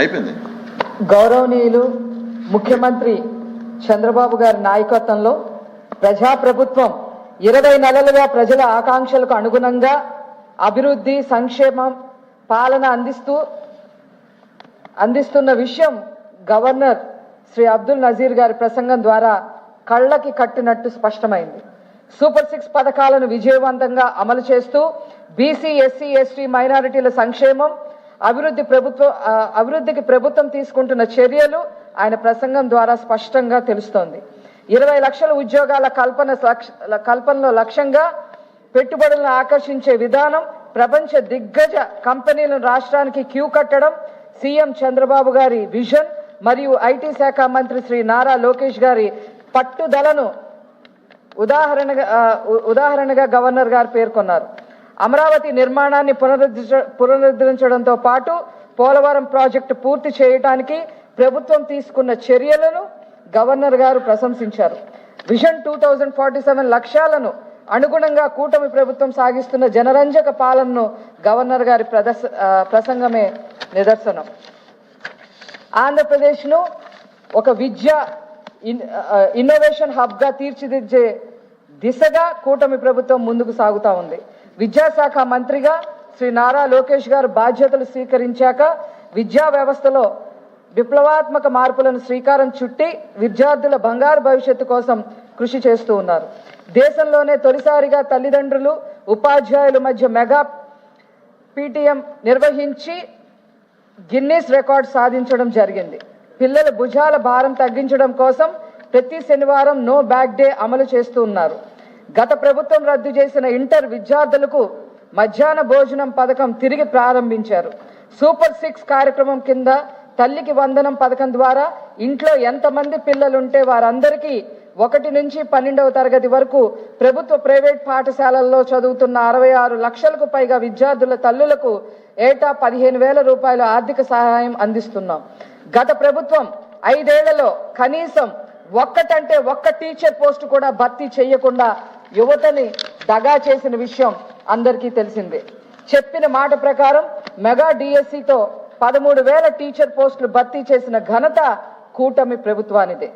అయిపోయింది. గౌరవనీయులు ముఖ్యమంత్రి చంద్రబాబు గారి నాయకత్వంలో ప్రజాప్రభుత్వం ఇరవై నెలలుగా ప్రజల ఆకాంక్షలకు అనుగుణంగా అభివృద్ధి సంక్షేమం పాలన అందిస్తూ అందిస్తున్న విషయం గవర్నర్ శ్రీ అబ్దుల్ నజీర్ గారి ప్రసంగం ద్వారా కళ్ళకి కట్టినట్టు స్పష్టమైంది. సూపర్ సిక్స్ పథకాలను విజయవంతంగా అమలు చేస్తూ బీసీ ఎస్సీ ఎస్టీ మైనారిటీల సంక్షేమం అభివృద్ధి ప్రభుత్వం అభివృద్ధికి ప్రభుత్వం తీసుకుంటున్న చర్యలు ఆయన ప్రసంగం ద్వారా స్పష్టంగా తెలుస్తోంది. ఇరవై లక్షల ఉద్యోగాల కల్పన కల్పనలో లక్ష్యంగా పెట్టుబడులను ఆకర్షించే విధానం ప్రపంచ దిగ్గజ కంపెనీలను రాష్ట్రానికి క్యూ కట్టడం సీఎం చంద్రబాబు గారి విజన్ మరియు ఐటీ శాఖ మంత్రి శ్రీ నారా లోకేష్ గారి పట్టుదలను ఉదాహరణగా ఉ- ఉదాహరణగా గవర్నర్ గారు పేర్కొన్నారు. అమరావతి నిర్మాణాన్ని పునరుద్ధరించ పునరుద్ధరించడంతో పాటు పోలవరం ప్రాజెక్టు పూర్తి చేయడానికి ప్రభుత్వం తీసుకున్న చర్యలను గవర్నర్ గారు ప్రశంసించారు. Vision two thousand forty seven లక్ష్యాలను అనుగుణంగా కూటమి ప్రభుత్వం సాగిస్తున్న జనరంజక పాలనను గవర్నర్ గారి ప్రదర్శ ప్రసంగమే నిదర్శనం. ఆంధ్రప్రదేశ్ను ఒక విద్య ఇన్ ఇన్నోవేషన్ హబ్గా తీర్చిదిద్దే దిశగా కూటమి ప్రభుత్వం ముందుకు సాగుతా ఉంది. విద్యాశాఖ మంత్రిగా శ్రీ నారా లోకేష్ గారు బాధ్యతలు స్వీకరించాక విద్యా వ్యవస్థలో విప్లవాత్మక మార్పులను శ్రీకారం చుట్టి విద్యార్థుల బంగారు భవిష్యత్తు కోసం కృషి చేస్తూ ఉన్నారు. దేశంలోనే తొలిసారిగా తల్లిదండ్రులు ఉపాధ్యాయుల మధ్య మెగా పీటీఎం నిర్వహించి గిన్నీస్ రికార్డ్ సాధించడం జరిగింది. పిల్లల భుజాల భారం తగ్గించడం కోసం ప్రతి శనివారం నో బ్యాక్ డే అమలు చేస్తూ ఉన్నారు. గత ప్రభుత్వం రద్దు చేసిన ఇంటర్ విద్యార్థులకు మధ్యాహ్న భోజనం పథకం తిరిగి ప్రారంభించారు. సూపర్ సిక్స్ కార్యక్రమం కింద తల్లికి వందనం పథకం ద్వారా ఇంట్లో ఎంతమంది పిల్లలుంటే వారందరికీ ఒకటి నుంచి పన్నెండవ తరగతి వరకు ప్రభుత్వ ప్రైవేట్ పాఠశాలల్లో చదువుతున్న అరవై ఆరు లక్షలకు పైగా విద్యార్థుల తల్లులకు ఏటా పదిహేను వేల రూపాయల ఆర్థిక సహాయం అందిస్తున్నాం. గత ప్రభుత్వం ఐదేళ్ళలో కనీసం ఒక్కటంటే ఒక్క టీచర్ పోస్ట్ కూడా భర్తీ చేయకుండా యువతని దగా చేసిన విషయం అందరికీ తెలిసిందే. చెప్పిన మాట ప్రకారం మెగా డిఎస్సితో పదమూడు వేల టీచర్ పోస్టులు భర్తీ చేసిన ఘనత కూటమి ప్రభుత్వానిదే.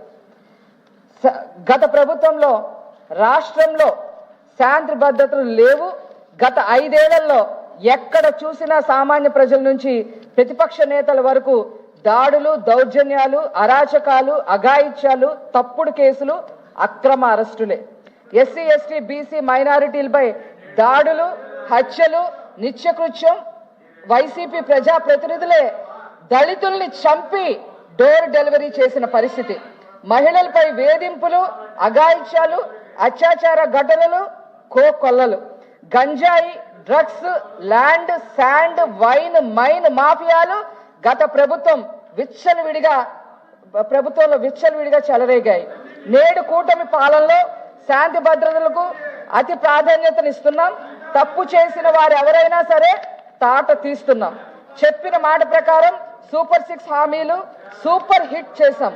స- గత ప్రభుత్వంలో రాష్ట్రంలో శాంతి భద్రతలు లేవు. గత ఐదేళ్ళలో ఎక్కడ చూసినా సామాన్య ప్రజల నుంచి ప్రతిపక్ష నేతల వరకు దాడులు దౌర్జన్యాలు అరాచకాలు అఘాయిత్యాలు తప్పుడు కేసులు అక్రమ అరెస్టులే. ఎస్సీ ఎస్టీ బీసీ మైనారిటీలపై దాడులు హత్యలు నిత్యకృత్యం వైసీపీ ప్రజా ప్రతినిధులే దళితుల్ని చంపి డోర్ డెలివరీ చేసిన పరిస్థితి. మహిళలపై వేధింపులు అఘాయిత్యాలు అత్యాచార ఘటనలు కోకొల్లలు. గంజాయి drugs land sand wine mine మాఫియాలు గత ప్రభుత్వం విచ్చలవిడిగా ప్రభుత్వంలో విచ్చలవిడిగా చెలరేగాయి. నేడు కూటమి పాలనలో శాంతి భద్రతలకు అతి ప్రాధాన్యతనిస్తున్నాం. తప్పు చేసిన వారు ఎవరైనా సరే తాట తీస్తున్నాం. చెప్పిన మాట ప్రకారం సూపర్ సిక్స్ హామీలు సూపర్ హిట్ చేశాం.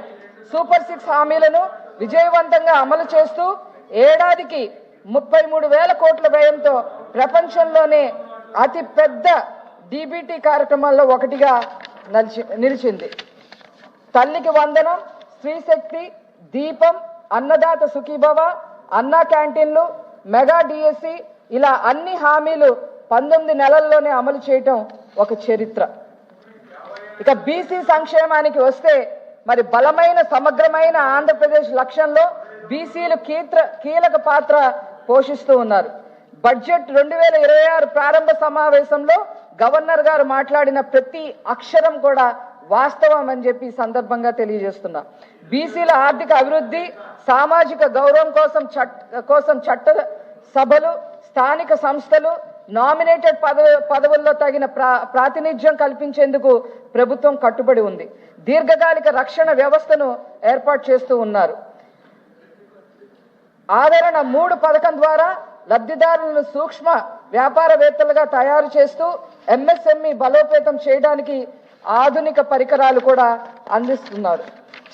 సూపర్ సిక్స్ హామీలను విజయవంతంగా అమలు చేస్తూ ఏడాదికి ముప్పై మూడు వేల కోట్ల వ్యయంతో ప్రపంచంలోనే అతి పెద్ద డీబీటీ కార్యక్రమాల్లో ఒకటిగా నిలిచి నిలిచింది. తల్లికి వందనం స్త్రీశక్తి దీపం అన్నదాత సుఖీభవ అన్నా క్యాంటీన్లు మెగా డిఎస్సి ఇలా అన్ని హామీలు పంతొమ్మిది నెలల్లోనే అమలు చేయటం ఒక చరిత్ర. ఇక బీసీ సంక్షేమానికి వస్తే మరి బలమైన సమగ్రమైన ఆంధ్రప్రదేశ్ లక్ష్యంలో బీసీలు కీత్ర కీలక పాత్ర పోషిస్తూ ఉన్నారు. బడ్జెట్ రెండు వేల ఇరవై ఆరు ప్రారంభ సమావేశంలో గవర్నర్ గారు మాట్లాడిన ప్రతి అక్షరం కూడా వాస్తవం అని చెప్పి సందర్భంగా తెలియజేస్తున్నా. బీసీల ఆర్థిక అభివృద్ధి సామాజిక గౌరవం కోసం చట్ కోసం చట్ట సభలు స్థానిక సంస్థలు నామినేటెడ్ పదవి పదవుల్లో తగిన ప్రా ప్రాతినిధ్యం కల్పించేందుకు ప్రభుత్వం కట్టుబడి ఉంది. దీర్ఘకాలిక రక్షణ వ్యవస్థను ఏర్పాటు చేస్తూ ఉన్నారు. ఆదరణ మూడు పథకం ద్వారా లబ్ధిదారులను సూక్ష్మ వ్యాపారవేత్తలుగా తయారు చేస్తూ ఎంఎస్ఎంఈ బలోపేతం చేయడానికి ఆధునిక పరికరాలు కూడా అందిస్తున్నారు.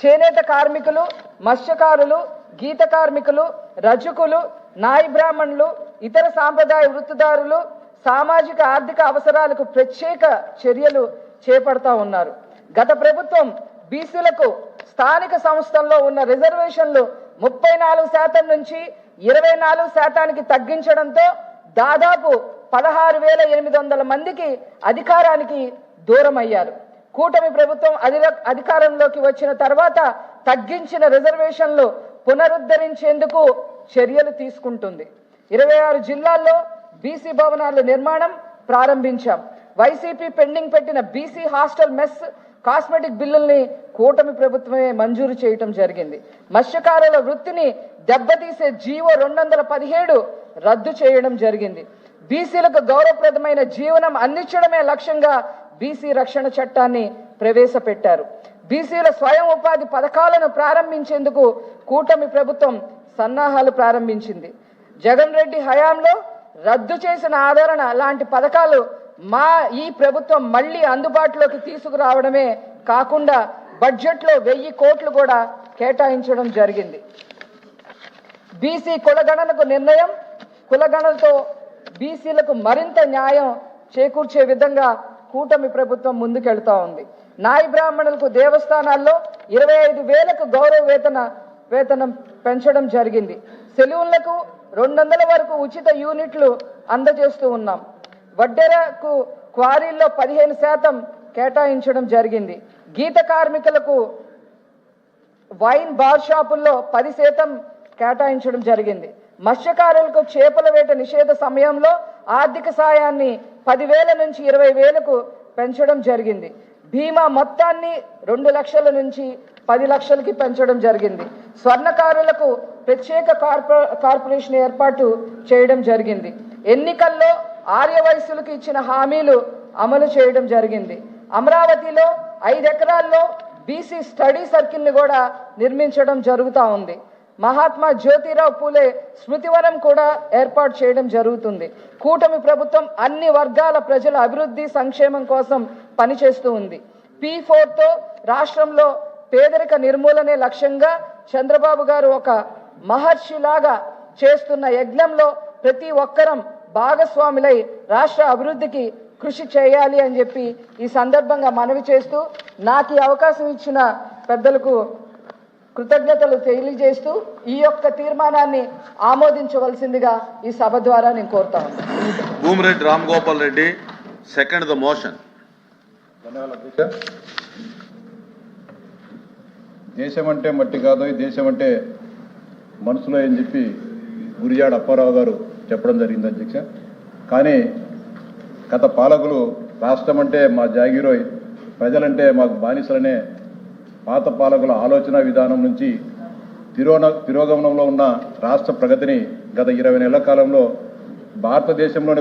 చేనేత కార్మికులు మత్స్యకారులు గీత కార్మికులు రజకులు నాయి బ్రాహ్మణులు ఇతర సాంప్రదాయ వృత్తిదారులు సామాజిక ఆర్థిక అవసరాలకు ప్రత్యేక చర్యలు చేపడతా ఉన్నారు. గత ప్రభుత్వం బీసీలకు స్థానిక సంస్థల్లో ఉన్న రిజర్వేషన్లు ముప్పై నాలుగు శాతం నుంచి ఇరవై నాలుగు శాతానికి తగ్గించడంతో దాదాపు పదహారు వేల ఎనిమిది వందల మందికి అధికారానికి దూరం అయ్యారు కూటమి ప్రభుత్వం అధికారంలోకి వచ్చిన తర్వాత తగ్గించిన రిజర్వేషన్లు పునరుద్ధరించేందుకు చర్యలు తీసుకుంటుంది. ఇరవై ఆరు జిల్లాల్లో బీసీ భవనాల నిర్మాణం ప్రారంభించాం. వైసీపీ పెండింగ్ పెట్టిన బీసీ హాస్టల్ మెస్ కాస్మెటిక్ బిల్లుల్ని కూటమి ప్రభుత్వమే మంజూరు చేయటం జరిగింది. మత్స్యకారుల వృత్తిని దెబ్బతీసే జీవో రెండు వందల పదిహేడు రద్దు చేయడం జరిగింది. బీసీలకు గౌరవప్రదమైన జీవనం అందించడమే లక్ష్యంగా బీసీ రక్షణ చట్టాన్ని ప్రవేశపెట్టారు. బీసీల స్వయం ఉపాధి పథకాలను ప్రారంభించేందుకు కూటమి ప్రభుత్వం సన్నాహాలు ప్రారంభించింది. జగన్ రెడ్డి హయాంలో రద్దు చేసిన ఆదరణ లాంటి పథకాలు మా ఈ ప్రభుత్వం మళ్ళీ అందుబాటులోకి తీసుకురావడమే కాకుండా బడ్జెట్లో వెయ్యి కోట్లు కూడా కేటాయించడం జరిగింది. బీసీ కులగణనకు నిర్ణయం కులగణనతో బీసీలకు మరింత న్యాయం చేకూర్చే విధంగా కూటమి ప్రభుత్వం ముందుకెళ్తా ఉంది. నాయి బ్రాహ్మణులకు దేవస్థానాల్లో ఇరవై ఐదు వేలకు గౌరవ వేతన వేతనం పెంచడం జరిగింది. సెలూన్లకు రెండు వందల వరకు ఉచిత యూనిట్లు అందజేస్తూ ఉన్నాం. వడ్డెరకు క్వారీల్లో పదిహేను శాతం కేటాయించడం జరిగింది. గీత కార్మికులకు వైన్ బార్ షాపుల్లో పది శాతం కేటాయించడం జరిగింది. మత్స్యకారులకు చేపల వేట నిషేధ సమయంలో ఆర్థిక సాయాన్ని పదివేల నుంచి ఇరవై వేలకు పెంచడం జరిగింది. బీమా మొత్తాన్ని రెండు లక్షల నుంచి పది లక్షలకి పెంచడం జరిగింది. స్వర్ణకారులకు ప్రత్యేక కార్పొ కార్పొరేషన్ ఏర్పాటు చేయడం జరిగింది. ఎన్నికల్లో ఆర్యవయసులకు ఇచ్చిన హామీలు అమలు చేయడం జరిగింది. అమరావతిలో ఐదు ఎకరాల్లో బీసీ స్టడీ సర్కిల్ని కూడా నిర్మించడం జరుగుతూ ఉంది. మహాత్మా జ్యోతిరావు పూలే స్మృతివనం కూడా ఏర్పాటు చేయడం జరుగుతుంది. కూటమి ప్రభుత్వం అన్ని వర్గాల ప్రజల అభివృద్ధి సంక్షేమం కోసం పనిచేస్తూ ఉంది. పీ ఫోర్తో రాష్ట్రంలో పేదరిక నిర్మూలనే లక్ష్యంగా చంద్రబాబు గారు ఒక మహర్షిలాగా చేస్తున్న యజ్ఞంలో ప్రతి ఒక్కరం భాగస్వాములై రాష్ట్ర అభివృద్ధికి కృషి చేయాలి అని చెప్పి ఈ సందర్భంగా మనవి చేస్తూ నాకు ఈ అవకాశం ఇచ్చిన పెద్దలకు కృతజ్ఞతలు తెలియజేస్తూ ఈ యొక్క తీర్మానాన్ని ఆమోదించవలసిందిగా ఈ సభ ద్వారా నేను కోరుతా Bhumireddy Ram Gopal Reddy second the motion దేశం అంటే మట్టి కాదు ఈ దేశం అంటే మనసులో అని చెప్పి గురిజాడ అప్పారావు గారు చెప్పడం జరిగింది అధ్యక్ష. కానీ గత పాలకులు రాష్ట్రం అంటే మా జాగిరోయ్ ప్రజలంటే మాకు బానిసలనే పాత పాలకుల ఆలోచన విధానం నుంచి తిరోన తిరోగమనంలో ఉన్న రాష్ట్ర ప్రగతిని గత ఇరవై నెలల కాలంలో భారతదేశంలోని